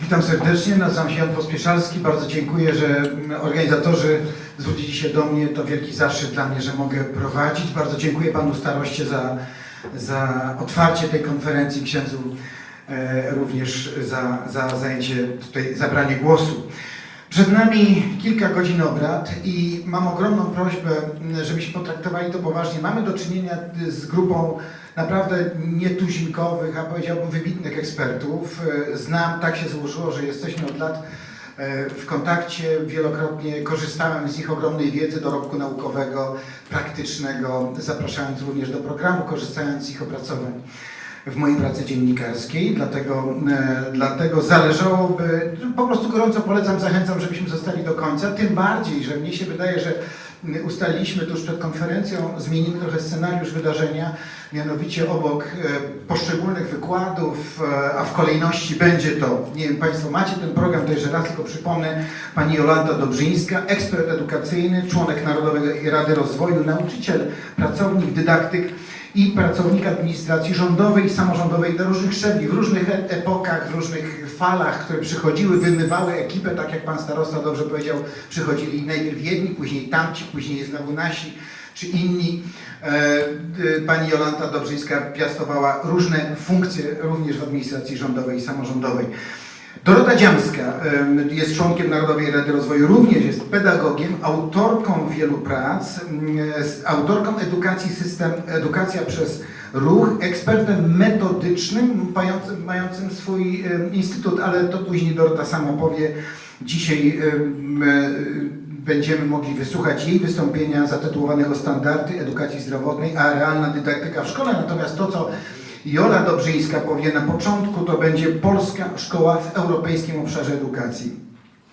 Witam serdecznie, nazywam się Jan Pospieszalski. Bardzo dziękuję, że mm, organizatorzy zwrócili się do mnie. To wielki zaszczyt dla mnie, że mogę prowadzić. Bardzo dziękuję panu staroście za, za otwarcie tej konferencji, księdzu e, również za, za zajęcie tutaj, zabranie głosu. Przed nami kilka godzin obrad i mam ogromną prośbę, m, żebyśmy potraktowali to poważnie. Mamy do czynienia z grupą naprawdę nietuzinkowych, a powiedziałbym wybitnych ekspertów. E, Znam, tak się złożyło, że jesteśmy od lat e, w kontakcie, wielokrotnie korzystałem z ich ogromnej wiedzy, dorobku naukowego, praktycznego, zapraszając również do programu, korzystając z ich opracowań w mojej pracy dziennikarskiej, dlatego, e, dlatego zależałoby, po prostu gorąco polecam, zachęcam, żebyśmy zostali do końca, tym bardziej, że mnie się wydaje, że ustaliliśmy tuż przed konferencją, zmienimy trochę scenariusz wydarzenia, mianowicie obok e, poszczególnych wykładów, e, a w kolejności będzie to, nie wiem, Państwo macie ten program, to jeszcze raz tylko przypomnę, Pani Jolanta Dobrzyńska, ekspert edukacyjny, członek Narodowej Rady Rozwoju, nauczyciel, pracownik, dydaktyk, i pracownik administracji rządowej i samorządowej na różnych szczebli, w różnych e- epokach, w różnych falach, które przychodziły, wymywały ekipę, tak jak pan starosta dobrze powiedział, przychodzili najpierw jedni, później tamci, później znowu nasi, czy inni. E, Pani Jolanta Dobrzyńska piastowała różne funkcje również w administracji rządowej i samorządowej. Dorota Dziamska jest członkiem Narodowej Rady Rozwoju, również jest pedagogiem, autorką wielu prac, autorką edukacji system, edukacja przez ruch, ekspertem metodycznym, mającym, mającym swój instytut, ale to później Dorota sama powie. Dzisiaj e, będziemy mogli wysłuchać jej wystąpienia zatytułowanego Standardy Edukacji Zdrowotnej, a realna dydaktyka w szkole. Natomiast to, co Jola Dobrzyńska powie na początku, to będzie polska szkoła w europejskim obszarze edukacji.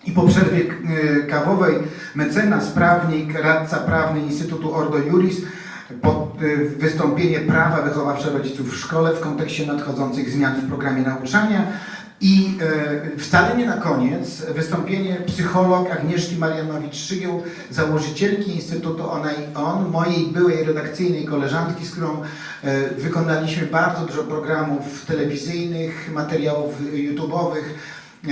I po przerwie y, kawowej mecenas, prawnik, radca prawny Instytutu Ordo Juris po, y, wystąpienie prawa wychowawcze rodziców w szkole w kontekście nadchodzących zmian w programie nauczania. I e, wcale nie na koniec wystąpienie psycholog Agnieszki Marianowicz-Szygieł, założycielki Instytutu Ona i On, mojej byłej redakcyjnej koleżanki, z którą e, wykonaliśmy bardzo dużo programów telewizyjnych, materiałów YouTube'owych. E,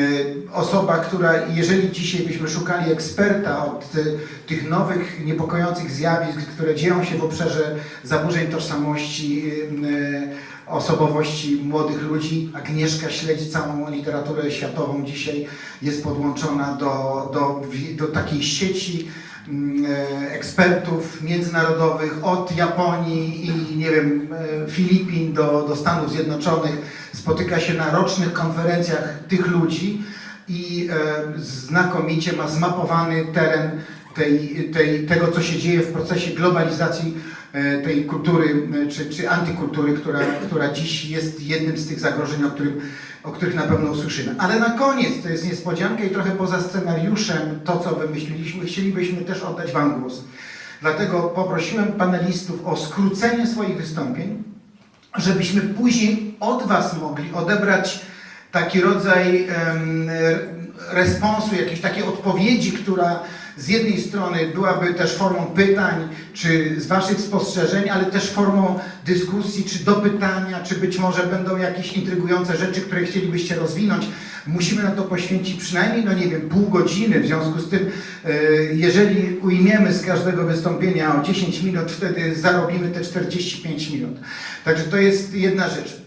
Osoba, która, jeżeli dzisiaj byśmy szukali eksperta od tych nowych, niepokojących zjawisk, które dzieją się w obszarze zaburzeń tożsamości, osobowości młodych ludzi. Agnieszka śledzi całą literaturę światową dzisiaj, jest podłączona do, do, do takiej sieci mm, e, ekspertów międzynarodowych od Japonii i nie wiem, e, Filipin do, do Stanów Zjednoczonych. Spotyka się na rocznych konferencjach tych ludzi i e, znakomicie ma zmapowany teren tej, tej, tego, co się dzieje w procesie globalizacji e, tej kultury e, czy, czy antykultury, która, która dziś jest jednym z tych zagrożeń, o, którym, o których na pewno usłyszymy. Ale na koniec, to jest niespodzianka i trochę poza scenariuszem, to co wymyśliliśmy, chcielibyśmy też oddać Wam głos. Dlatego poprosiłem panelistów o skrócenie swoich wystąpień, żebyśmy później od Was mogli odebrać taki rodzaj em, responsu, jakiejś takiej odpowiedzi, która z jednej strony byłaby też formą pytań, czy z Waszych spostrzeżeń, ale też formą dyskusji, czy dopytania, czy być może będą jakieś intrygujące rzeczy, które chcielibyście rozwinąć. Musimy na to poświęcić przynajmniej, no nie wiem, pół godziny. W związku z tym, e, jeżeli ujmiemy z każdego wystąpienia o 10 minut, wtedy zarobimy te 45 minut. Także to jest jedna rzecz.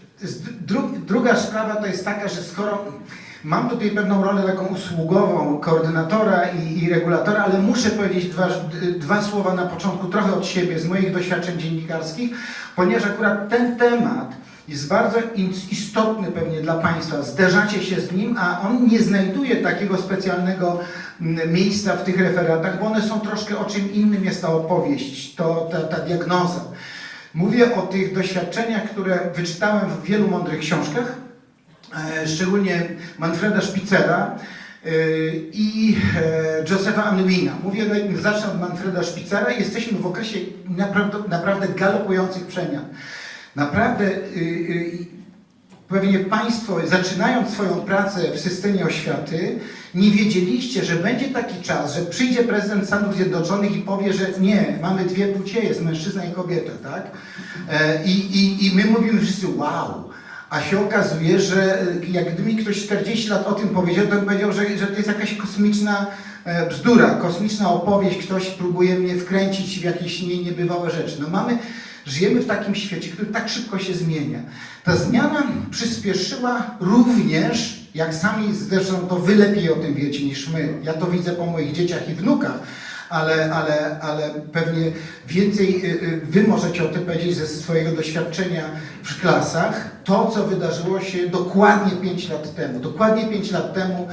Druga sprawa to jest taka, że skoro mam tutaj pewną rolę taką usługową koordynatora i, i regulatora, ale muszę powiedzieć dwa, dwa słowa na początku, trochę od siebie, z moich doświadczeń dziennikarskich, ponieważ akurat ten temat jest bardzo istotny pewnie dla Państwa. Zderzacie się z nim, a on nie znajduje takiego specjalnego mm, miejsca w tych referatach, bo one są troszkę o czym innym jest ta opowieść, to, ta, ta diagnoza. Mówię o tych doświadczeniach, które wyczytałem w wielu mądrych książkach, szczególnie Manfreda Spicera e, i e, Josepha Anwina. Mówię, zacznę od Manfreda Spicera. Jesteśmy w okresie naprawdę, naprawdę galopujących przemian. Naprawdę y, y, Pewnie Państwo, zaczynając swoją pracę w systemie oświaty, nie wiedzieliście, że będzie taki czas, że przyjdzie prezydent Stanów Zjednoczonych i powie, że nie, mamy dwie płcie, jest mężczyzna i kobieta, tak? E, I, i, i my mówimy wszyscy, wow, A się okazuje, że y, jak gdyby mi ktoś 40 lat o tym powiedział, to bym powiedział, że, że to jest jakaś kosmiczna e, bzdura, kosmiczna opowieść, ktoś próbuje mnie wkręcić w jakieś nie, niebywałe rzeczy. No mamy, żyjemy w takim świecie, który tak szybko się zmienia. Ta zmiana przyspieszyła również, jak sami zresztą to wy lepiej o tym wiecie niż my, ja to widzę po moich dzieciach i wnukach, ale, ale, ale pewnie więcej y, y, wy możecie o tym powiedzieć ze swojego doświadczenia w klasach. To, co wydarzyło się dokładnie 5 lat temu. Dokładnie 5 lat temu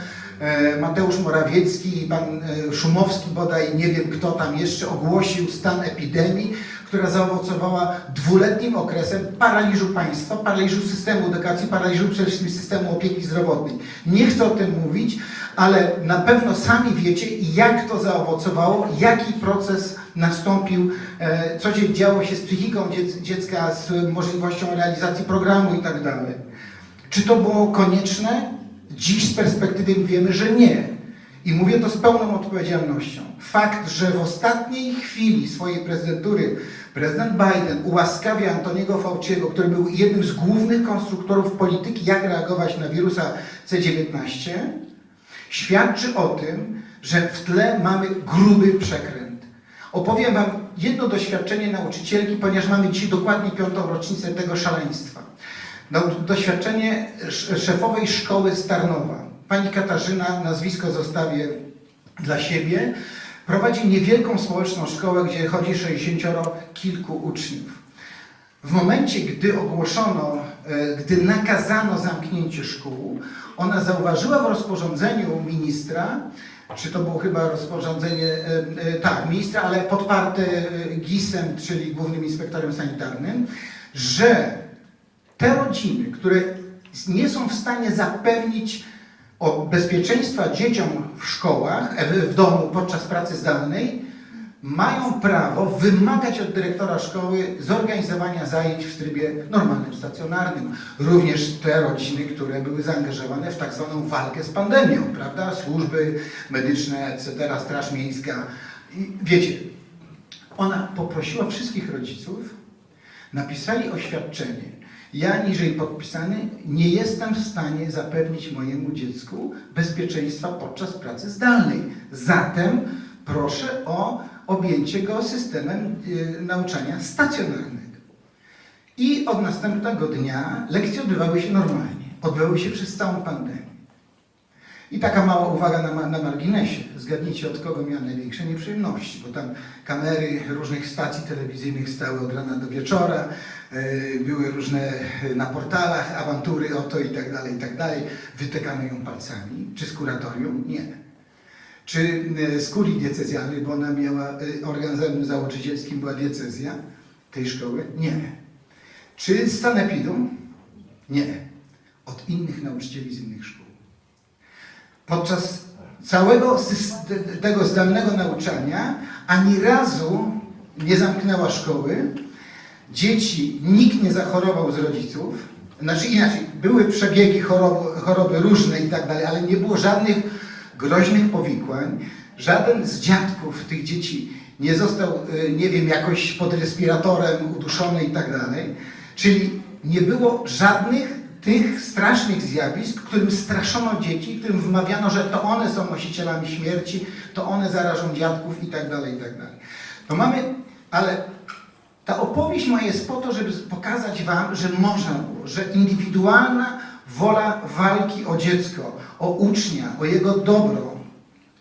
Mateusz Morawiecki i pan e, Szumowski bodaj, nie wiem kto tam jeszcze, ogłosił stan epidemii, która zaowocowała dwuletnim okresem paraliżu państwa, paraliżu systemu edukacji, paraliżu przede wszystkim systemu opieki zdrowotnej. Nie chcę o tym mówić, ale na pewno sami wiecie, jak to zaowocowało, jaki proces nastąpił, e, co się działo się z psychiką dziec- dziecka, z możliwością realizacji programu i tak. Czy to było konieczne? Dziś z perspektywy wiemy, że nie. I mówię to z pełną odpowiedzialnością. Fakt, że w ostatniej chwili swojej prezydentury prezydent Biden ułaskawia Antoniego Fauciego, który był jednym z głównych konstruktorów polityki, jak reagować na wirusa C19, świadczy o tym, że w tle mamy gruby przekręt. Opowiem Wam jedno doświadczenie nauczycielki, ponieważ mamy dzisiaj dokładnie piątą rocznicę tego szaleństwa. Doświadczenie sz- szefowej szkoły z Tarnowa. Pani Katarzyna, nazwisko zostawię dla siebie, prowadzi niewielką społeczną szkołę, gdzie chodzi 60 kilku uczniów. W momencie, gdy ogłoszono, e, gdy nakazano zamknięcie szkół, ona zauważyła w rozporządzeniu ministra, czy to było chyba rozporządzenie, e, e, tak, ministra, ale podparte GIS-em, czyli Głównym Inspektorem Sanitarnym, że te rodziny, które nie są w stanie zapewnić bezpieczeństwa dzieciom w szkołach, e, w domu podczas pracy zdalnej, mają prawo wymagać od dyrektora szkoły zorganizowania zajęć w trybie normalnym, stacjonarnym. Również te rodziny, które były zaangażowane w tak zwaną walkę z pandemią, prawda? Służby medyczne, etc., Straż Miejska. I wiecie, ona poprosiła wszystkich rodziców, napisali oświadczenie. Ja niżej podpisany nie jestem w stanie zapewnić mojemu dziecku bezpieczeństwa podczas pracy zdalnej. Zatem proszę o objęcie go systemem y, nauczania stacjonarnego. I od następnego dnia lekcje odbywały się normalnie. Odbywały się przez całą pandemię. I taka mała uwaga na, na marginesie. Zgadnijcie, od kogo miałem największe nieprzyjemności, bo tam kamery różnych stacji telewizyjnych stały od rana do wieczora, e, były różne e, na portalach awantury o to i tak dalej, i tak dalej. Wytykano ją palcami. Czy z kuratorium? Nie. Czy e, z kurii diecezjalnej, bo ona miała, organem założycielskim była diecezja tej szkoły? Nie. Czy z sanepidu? Nie. Od innych nauczycieli z innych szkół. Podczas całego tego zdalnego nauczania ani razu nie zamknęła szkoły. Dzieci, nikt nie zachorował z rodziców. Znaczy inaczej, były przebiegi choroby, choroby różne i tak dalej, ale nie było żadnych groźnych powikłań. Żaden z dziadków tych dzieci nie został, y, nie wiem, jakoś pod respiratorem uduszony i tak dalej. Czyli nie było żadnych tych strasznych zjawisk, którym straszono dzieci, którym wmawiano, że to one są nosicielami śmierci, to one zarażą dziadków i tak dalej, i tak dalej. To mamy, ale ta opowieść moja jest po to, żeby pokazać Wam, że można było, że indywidualna wola walki o dziecko, o ucznia, o jego dobro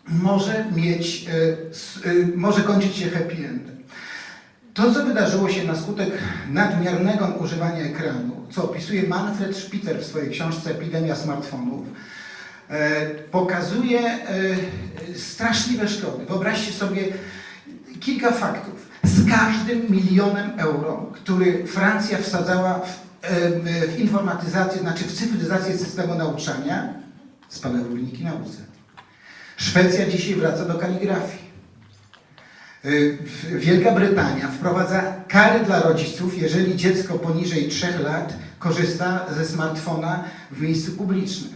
może mieć, e, e, może kończyć się happy endem. To, co wydarzyło się na skutek nadmiernego używania ekranu, co opisuje Manfred Spitzer w swojej książce Epidemia smartfonów, e, pokazuje e, straszliwe szkody. Wyobraźcie sobie kilka faktów. Z każdym milionem euro, który Francja wsadzała w, em, w informatyzację, znaczy w cyfryzację systemu nauczania, spadały wyniki nauce. Szwecja dzisiaj wraca do kaligrafii. Y, Wielka Brytania wprowadza kary dla rodziców, jeżeli dziecko poniżej 3 lat korzysta ze smartfona w miejscu publicznym.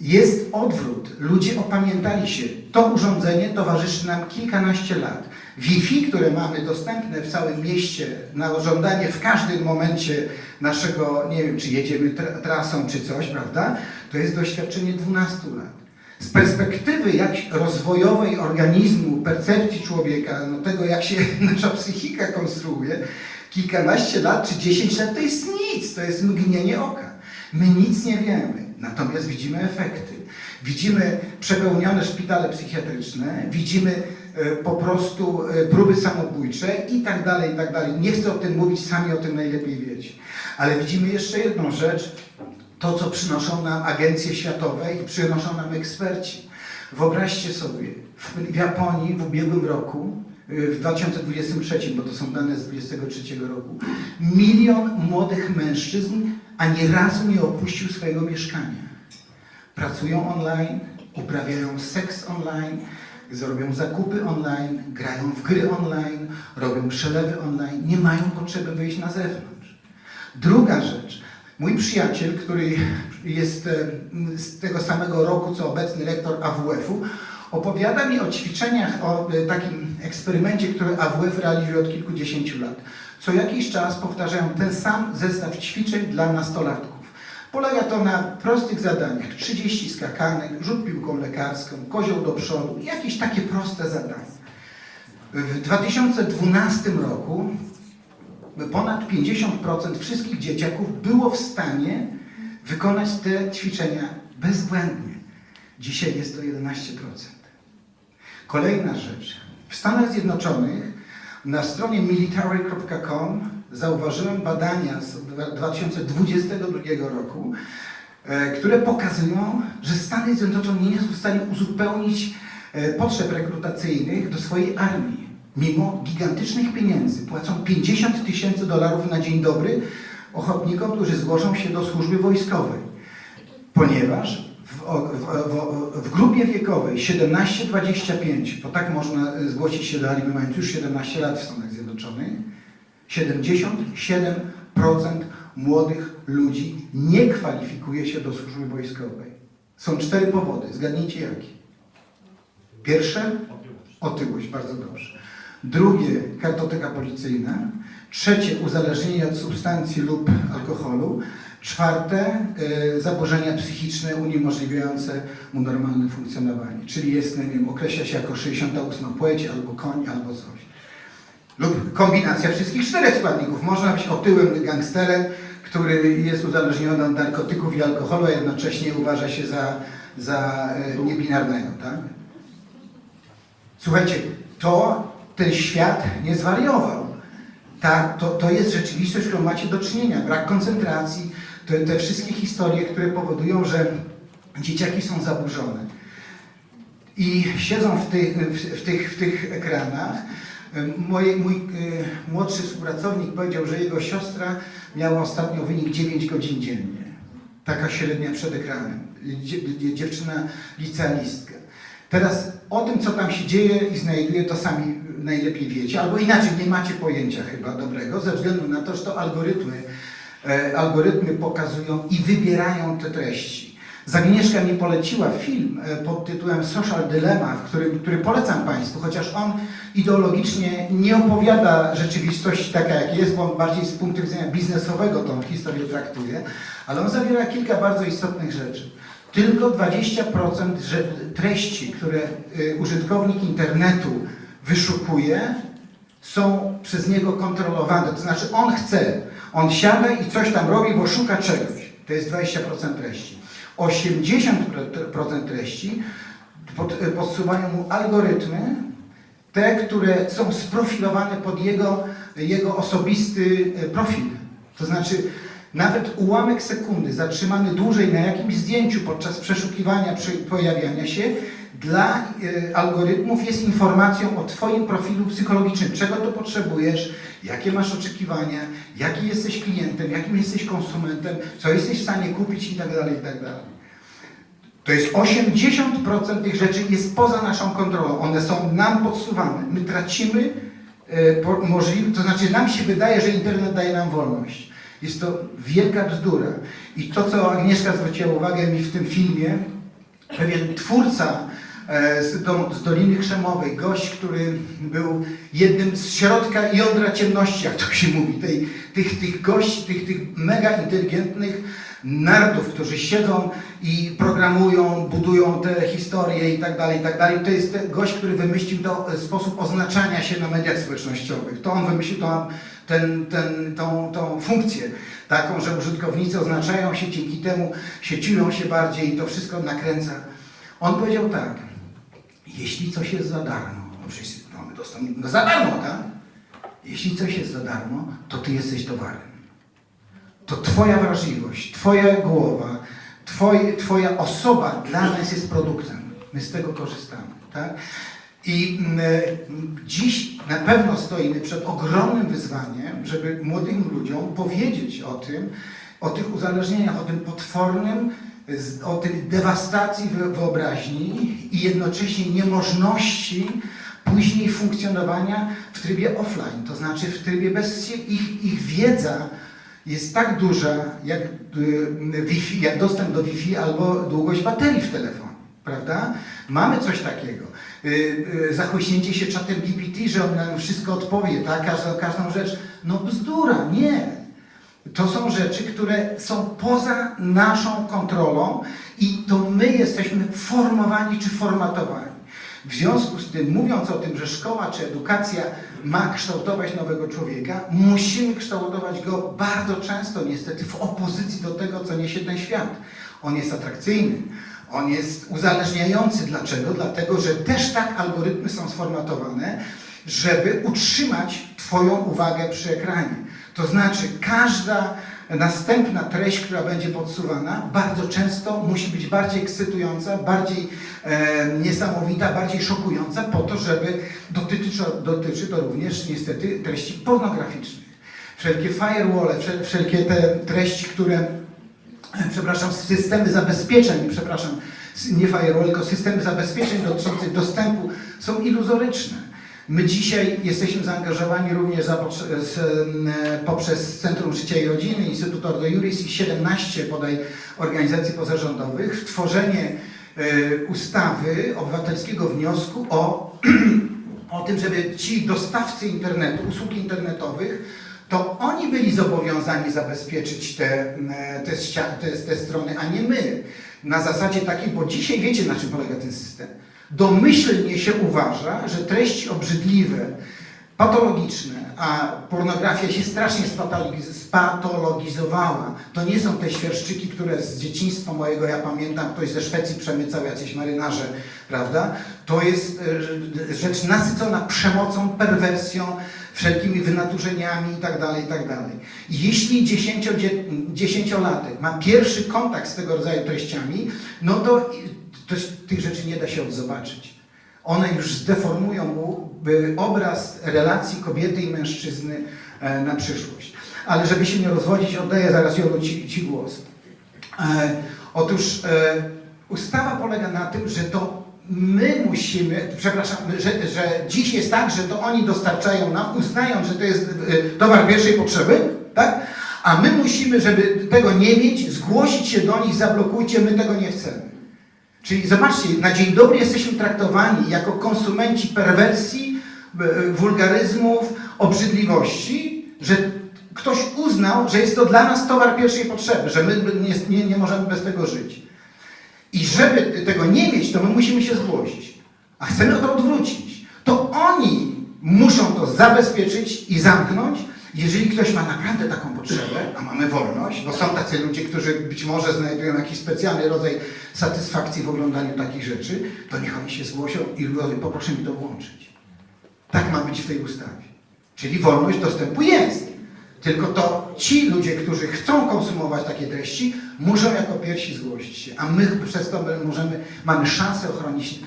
Jest odwrót. Ludzie opamiętali się. To urządzenie towarzyszy nam kilkanaście lat. Wi-Fi, które mamy dostępne w całym mieście na żądanie w każdym momencie naszego, nie wiem, czy jedziemy tra- trasą, czy coś, prawda? To jest doświadczenie 12 lat. Z perspektywy jak rozwojowej organizmu, percepcji człowieka, no tego jak się nasza psychika konstruuje, kilkanaście lat czy 10 lat to jest nic, to jest mgnienie oka. My nic nie wiemy, natomiast widzimy efekty. Widzimy przepełnione szpitale psychiatryczne, widzimy e, po prostu e, próby samobójcze i tak dalej, i tak dalej. Nie chcę o tym mówić, sami o tym najlepiej wiecie. Ale widzimy jeszcze jedną rzecz, to co przynoszą nam agencje światowe i przynoszą nam eksperci. Wyobraźcie sobie, w Japonii w ubiegłym roku, y, w 2023, bo to są dane z 2023 roku, milion młodych mężczyzn ani razu nie opuścił swojego mieszkania. Pracują online, uprawiają seks online, zrobią zakupy online, grają w gry online, robią przelewy online, nie mają potrzeby wyjść na zewnątrz. Druga rzecz. Mój przyjaciel, który jest e, z tego samego roku co obecny rektor AWF-u, opowiada mi o ćwiczeniach, o e, takim eksperymencie, który AWF realizuje od kilkudziesięciu lat. Co jakiś czas powtarzają ten sam zestaw ćwiczeń dla nastolatków. Polega to na prostych zadaniach. 30 skakanek, rzut piłką lekarską, kozioł do przodu, jakieś takie proste zadania. W 2012 roku ponad 50% wszystkich dzieciaków było w stanie wykonać te ćwiczenia bezbłędnie. Dzisiaj jest to 11%. Kolejna rzecz. W Stanach Zjednoczonych na stronie military.com zauważyłem badania z 2022 roku, e, które pokazują, że Stany Zjednoczone nie są w stanie uzupełnić e, potrzeb rekrutacyjnych do swojej armii. Mimo gigantycznych pieniędzy płacą 50 tysięcy dolarów na dzień dobry ochotnikom, którzy zgłoszą się do służby wojskowej. Ponieważ w, w, w, w grupie wiekowej 17-25, bo tak można e, zgłosić się do mając już 17 lat w Stanach Zjednoczonych, 77% młodych ludzi nie kwalifikuje się do służby wojskowej. Są cztery powody. Zgadnijcie jakie. Pierwsze, otyłość, bardzo dobrze. Drugie, kartoteka policyjna. Trzecie, uzależnienie od substancji lub alkoholu. Czwarte, e, zaburzenia psychiczne uniemożliwiające mu normalne funkcjonowanie. Czyli jest, nie wiem, określa się jako 68 płeć, albo koń, albo coś. Lub kombinacja wszystkich czterech składników. Można być otyłym gangsterem, który jest uzależniony od narkotyków i alkoholu, a jednocześnie uważa się za, za e, niebinarnego, tak? Słuchajcie, to ten świat nie zwariował. Ta, to, to jest rzeczywistość, którą macie do czynienia. Brak koncentracji, te, te wszystkie historie, które powodują, że dzieciaki są zaburzone. I siedzą w tych, w, w tych, w tych ekranach. Mój y, młodszy współpracownik powiedział, że jego siostra miała ostatnio wynik 9 godzin dziennie. Taka średnia przed ekranem. Dzie, dzie, dziewczyna licealistka. Teraz o tym, co tam się dzieje i znajduje, to sami najlepiej wiecie, albo inaczej nie macie pojęcia chyba dobrego, ze względu na to, że to algorytmy, e, algorytmy pokazują i wybierają te treści. Zagnieszka mi poleciła film e, pod tytułem Social Dilemma, w którym, który polecam Państwu, chociaż on ideologicznie nie opowiada rzeczywistości taka, jak jest, bo on bardziej z punktu widzenia biznesowego tą historię traktuje, ale on zawiera kilka bardzo istotnych rzeczy. Tylko 20% że- treści, które y, użytkownik internetu wyszukuje, są przez niego kontrolowane. To znaczy on chce, on siada i coś tam robi, bo szuka czegoś. To jest 20% treści. 80% treści pod, podsuwają mu algorytmy, te, które są sprofilowane pod jego, jego osobisty e, profil. To znaczy nawet ułamek sekundy zatrzymany dłużej na jakimś zdjęciu podczas przeszukiwania, pojawiania się, dla e, algorytmów jest informacją o Twoim profilu psychologicznym, czego tu potrzebujesz, jakie masz oczekiwania, jaki jesteś klientem, jakim jesteś konsumentem, co jesteś w stanie kupić i tak dalej, i tak. To jest 80% tych rzeczy jest poza naszą kontrolą. One są nam podsuwane. My tracimy e, możliwe, to znaczy nam się wydaje, że internet daje nam wolność. Jest to wielka bzdura. I to, co Agnieszka zwróciła uwagę mi w tym filmie, pewien twórca z, do, z Doliny Krzemowej, gość, który był jednym z środka jądra ciemności, jak to się mówi, tej, tych, tych gości, tych, tych mega inteligentnych nerdów, którzy siedzą i programują, budują te historie i tak dalej, i tak dalej. To jest gość, który wymyślił e, sposób oznaczania się na mediach społecznościowych. To on wymyślił ten, ten, tą, tą funkcję taką, że użytkownicy oznaczają się, dzięki temu się czują się bardziej i to wszystko nakręca. On powiedział tak, jeśli coś jest za darmo, no wszyscy mamy dostęp no za darmo, tak? Jeśli coś jest za darmo, to ty jesteś towarem. To twoja wrażliwość, twoja głowa, twoje, twoja osoba dla nas jest produktem. My z tego korzystamy, tak? I mm, dziś na pewno stoimy przed ogromnym wyzwaniem, żeby młodym ludziom powiedzieć o tym, o tych uzależnieniach, o tym potwornym, o tej dewastacji wy- wyobraźni i jednocześnie niemożności później funkcjonowania w trybie offline, to znaczy w trybie bez ich, ich wiedza jest tak duża jak, y, Wi-Fi, jak dostęp do Wi-Fi albo długość baterii w telefonie, prawda? Mamy coś takiego. Y, y, Zachłyśnięcie się czatem GPT, że on nam wszystko odpowie, tak? Każdą, każdą rzecz. No bzdura, nie. To są rzeczy, które są poza naszą kontrolą i to my jesteśmy formowani czy formatowani. W związku z tym, mówiąc o tym, że szkoła czy edukacja ma kształtować nowego człowieka, musimy kształtować go bardzo często, niestety, w opozycji do tego, co niesie ten świat. On jest atrakcyjny, on jest uzależniający. Dlaczego? Dlatego, że też tak algorytmy są sformatowane, żeby utrzymać Twoją uwagę przy ekranie. To znaczy, każda następna treść, która będzie podsuwana, bardzo często musi być bardziej ekscytująca, bardziej e, niesamowita, bardziej szokująca, po to, żeby dotyczy, dotyczy to również niestety treści pornograficznych. Wszelkie firewall, wszel, wszelkie te treści, które e, przepraszam, systemy zabezpieczeń, przepraszam, nie firewall, tylko systemy zabezpieczeń dotyczących dostępu są iluzoryczne. My dzisiaj jesteśmy zaangażowani również za, potrze- z, m, poprzez Centrum Życia i Rodziny, Instytut Ordo Juris i 17 bodaj organizacji pozarządowych w tworzenie e, ustawy obywatelskiego wniosku o, o tym, żeby ci dostawcy internetu, usług internetowych, to oni byli zobowiązani zabezpieczyć te, te, te, te strony, a nie my. Na zasadzie takiej, bo dzisiaj wiecie na czym polega ten system. Domyślnie się uważa, że treści obrzydliwe, patologiczne, a pornografia się strasznie spatologiz- spatologizowała. To nie są te świerszczyki, które z dzieciństwa mojego, ja pamiętam, ktoś ze Szwecji przemycał, jacyś marynarze, prawda? To jest e, rzecz nasycona przemocą, perwersją, wszelkimi wynaturzeniami i tak dalej, i tak Jeśli dziesięciolatek ma pierwszy kontakt z tego rodzaju treściami, no to tych rzeczy nie da się odzobaczyć. One już zdeformują mu obraz relacji kobiety i mężczyzny e, na przyszłość. Ale żeby się nie rozwodzić, oddaję zaraz Jolu ci, ci głos. E, otóż e, ustawa polega na tym, że to my musimy, przepraszam, że, że dziś jest tak, że to oni dostarczają nam, uznają, że to jest e, towar pierwszej potrzeby, tak? A my musimy, żeby tego nie mieć, zgłosić się do nich, zablokujcie, my tego nie chcemy. Czyli zobaczcie, na dzień dobry jesteśmy traktowani jako konsumenci perwersji, e, wulgaryzmów, obrzydliwości, że ktoś uznał, że jest to dla nas towar pierwszej potrzeby, że my nie, nie, nie możemy bez tego żyć. I żeby tego nie mieć, to my musimy się zgłosić. A chcemy to odwrócić. To oni muszą to zabezpieczyć i zamknąć. Jeżeli ktoś ma naprawdę taką potrzebę, a mamy wolność, bo są tacy ludzie, którzy być może znajdują jakiś specjalny rodzaj satysfakcji w oglądaniu takich rzeczy, to niech oni się zgłoszą i poproszę mi to włączyć. Tak ma być w tej ustawie. Czyli wolność dostępu jest. Tylko to ci ludzie, którzy chcą konsumować takie treści, muszą jako pierwsi zgłosić się. A my przez to możemy, mamy szansę ochronić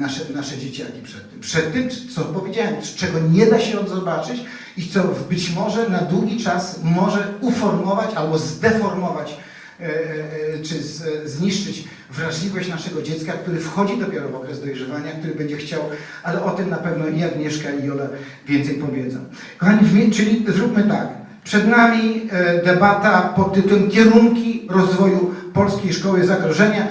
nasze, nasze dzieciaki przed tym. Przed tym, co powiedziałem, czego nie da się odzobaczyć i co być może na długi czas może uformować albo zdeformować e, e, czy zniszczyć wrażliwość naszego dziecka, który wchodzi dopiero w okres dojrzewania, który będzie chciał, ale o tym na pewno i Agnieszka i Jola więcej powiedzą. Kochani, czyli zróbmy tak. Przed nami e, debata pod tytułem Kierunki rozwoju polskiej szkoły zagrożenia.